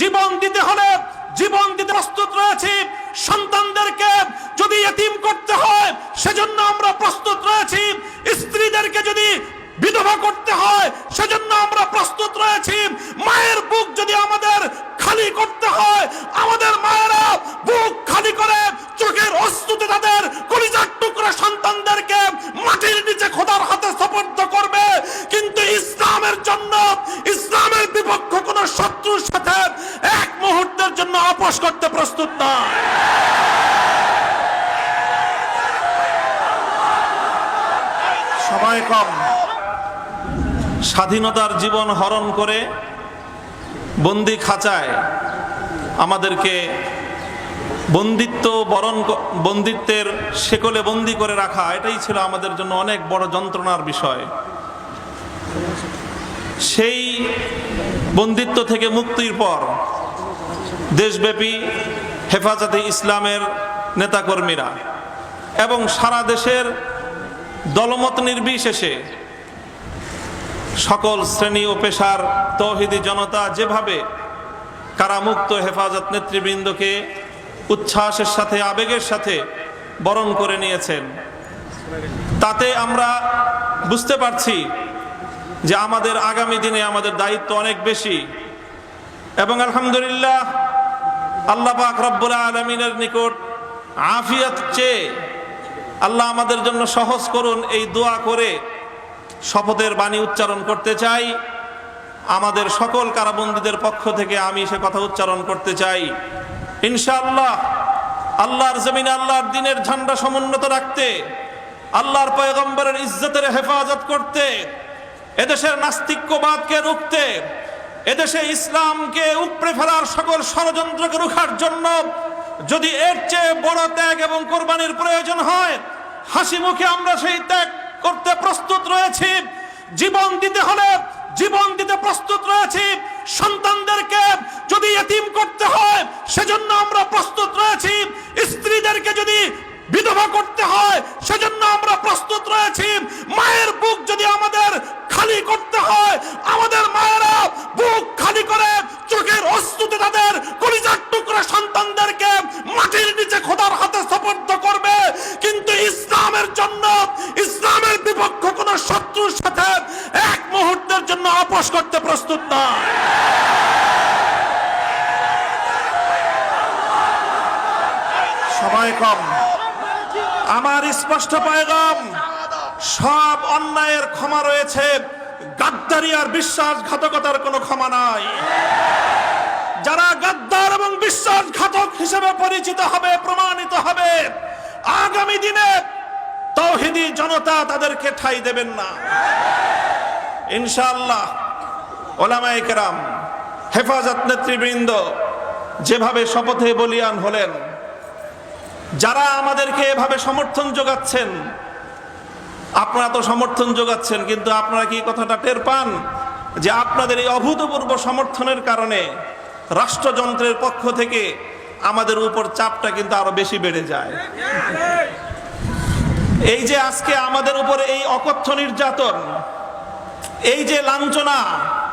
জীবন দিতে হলে জীবন দিতে প্রস্তুত রয়েছি। সন্তানদেরকে যদি এতিম করতে হয়, সেজন্য আমরা প্রস্তুত রয়েছি। স্ত্রীদেরকে যদি বিধবা করতে হয়, সেজন্য আমরা প্রস্তুত রয়েছি। মায়ের বুক যদি আমাদের খালি করতে হয়, আমাদের সময় কম স্বাধীনতার জীবন হরণ করে বন্দি খাঁচায় আমাদেরকে বন্দিত্ব বরণ বন্দিত্বের শেকলে বন্দি করে রাখা, এটাই ছিল আমাদের জন্য অনেক বড় যন্ত্রণার বিষয়। সেই বন্দিত্ব থেকে মুক্তির পর দেশব্যাপী হেফাজতে ইসলামের নেতাকর্মীরা এবং সারা দেশের দলমত নির্বিশেষে সকল শ্রেণি ও পেশার তৌহিদি জনতা যেভাবে কারামুক্ত হেফাজত নেতৃবৃন্দকে উচ্ছ্বাসের সাথে, আবেগের সাথে বরণ করে নিয়েছেন, তাতে আমরা বুঝতে পারছি যে আমাদের আগামী দিনে আমাদের দায়িত্ব অনেক বেশি। এবং আলহামদুলিল্লাহ আল্লাহ পাক রব্বুল আলমিনের নিকট আফিয়াত চেয়ে আল্লাহ আমাদের জন্য সহজ করুন এই দোয়া করে শপথের বাণী উচ্চারণ করতে চাই। আমাদের সকল কারাবন্দীদের পক্ষ থেকে আমি সে কথা উচ্চারণ করতে চাই। ইনশাআল্লাহ, আল্লাহর জমিন আল্লাহর দিনের ঝান্ডা সমুন্নত রাখতে, আল্লাহর পয়গম্বরের ইজ্জতের হেফাজত করতে, এদেশের নাস্তিক্যবাদকে রুখতে, এদেশে ইসলামকে উপড়ে ফেলার সকল ষড়যন্ত্রকে রুখার জন্য যদি এর চেয়ে বড় ত্যাগ এবং কোরবানির প্রয়োজন হয়, হাসি মুখে আমরা সেই ত্যাগ করতে প্রস্তুত রয়েছি। জীবন দিতে হলে জীবন দিতে প্রস্তুত রয়েছি। সন্তানদেরকে যদি এতিম করতে হয়, সেজন্য আমরা প্রস্তুত রয়েছি। স্ত্রীদেরকে যদি বিধবা করতে হয়, সেজন্য আমরা প্রস্তুত রয়েছি। মায়ের বুক যদি আমাদের খালি করতে হয় প্রস্তুত নয়। সময় কম। আমার স্পষ্ট পায়গাম, সব অন্যায়ের ক্ষমা রয়েছে। গাদ্দারি আর বিশ্বাসঘাতকতার কোনো ক্ষমা নাই। যারা গাদ্দার এবং বিশ্বাসঘাতক হিসেবে পরিচিত হবে, প্রমাণিত হবে, আগামী দিনে তৌহিদি জনতা তাদেরকে ঠাই দেবেন না। ইনশাআল্লাহ। ওলামায়ে কেরাম, হেফাজত নেতৃবৃন্দ যেভাবে শপথে বলিয়ান হলেন, যারা আমাদেরকে এভাবে সমর্থন যোগাচ্ছেন, আপনারা তো সমর্থন যোগাচ্ছেন, কিন্তু আপনারা কি কথাটা টের পান যে আপনাদের এই অভূতপূর্ব সমর্থনের কারণে রাষ্ট্রযন্ত্রের পক্ষ থেকে আমাদের উপর চাপটা কিন্তু আরও বেশি বেড়ে যায়? এই যে আজকে আমাদের উপরে এই অকথ্য নির্যাতন, এই যে লাঞ্ছনা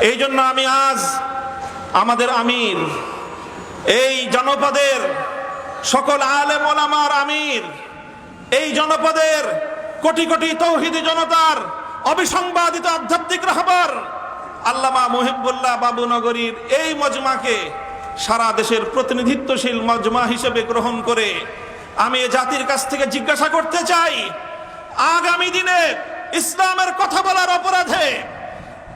এই জন্য আমি আজ আমাদের আমির, এই জনপদের সকল আলেম ওলামার আমির, এই জনপদের কোটি কোটি তৌহিদি জনতার অবিসংবাদিত আধ্যাত্মিক রাহবার আল্লামা মুহিবুল্লাহ বাবু নগরীর এই মজমাকে সারা দেশের প্রতিনিধিত্বশীল মজমা হিসেবে গ্রহণ করে আমি জাতির কাছ থেকে জিজ্ঞাসা করতে চাই, আগামী দিনে ইসলামের কথা বলার অপরাধে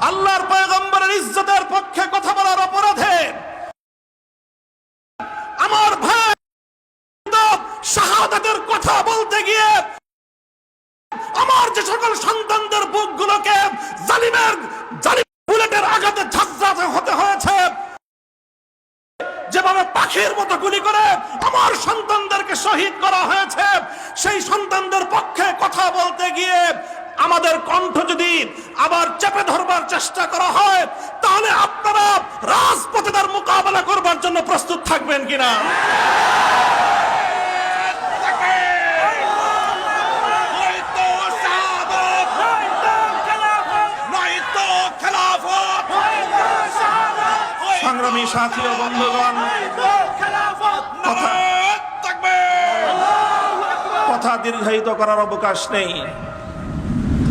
আল্লাহর পয়গম্বরের ইজ্জতের পক্ষে কথা বলার অপরাধে আমার ভাই শাহাদাতের কথা বলতে গিয়ে আমার যে সকল সন্তানদের বুকগুলোকে জালিমের, জালিম বুলেটের আঘাতে ঝাঁঝরা হতে হয়েছে, যেভাবে পাখির মতো গুলি করে আমার সন্তানদেরকে শহীদ করা হয়েছে, সেই সন্তানদের পক্ষে কথা বলতে গিয়ে আমাদের কণ্ঠ যদি আবার চেপে ধরবার চেষ্টা করা হয়, তাহলে আপনারা রাজপথে তার মোকাবেলা করবার জন্য প্রস্তুত থাকবেন কিনা। সংগ্রামী সাথী ও বন্ধুগণ কথা দীর্ঘায়িত করার অবকাশ নেই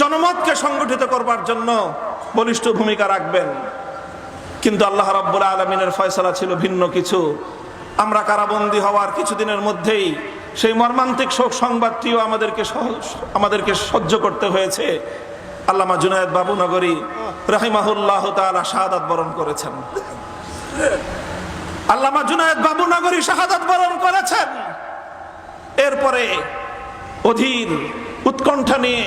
জনমতকে সংগঠিত করবার জন্য বলিষ্ঠ ভূমিকা রাখবেন। কিন্তু আল্লাহ রাব্বুল আলমিনের ফয়সলা ছিল ভিন্ন কিছু। আমরা কারাবন্দী হওয়ার কিছুদিনের মধ্যেই সেই মর্মান্তিক শোক সংবাদটিও আমাদেরকে আমাদেরকে সহ্য করতে হয়েছে। আল্লামা জুনায়দ বাবুনগরী রাহিমাহুল্লাহ তাআলা শাহাদাত বরণ করেছেন। আল্লামা জুনায়দ বাবুনগরী শাহাদাত বরণ করেছেন। এরপরে অধীর উৎকণ্ঠা নিয়ে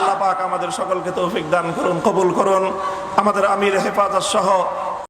আল্লাহ পাক আমাদের সকলকে তৌফিক দান করুন কবুল করুন। আমাদের আমির হেফাজত সহ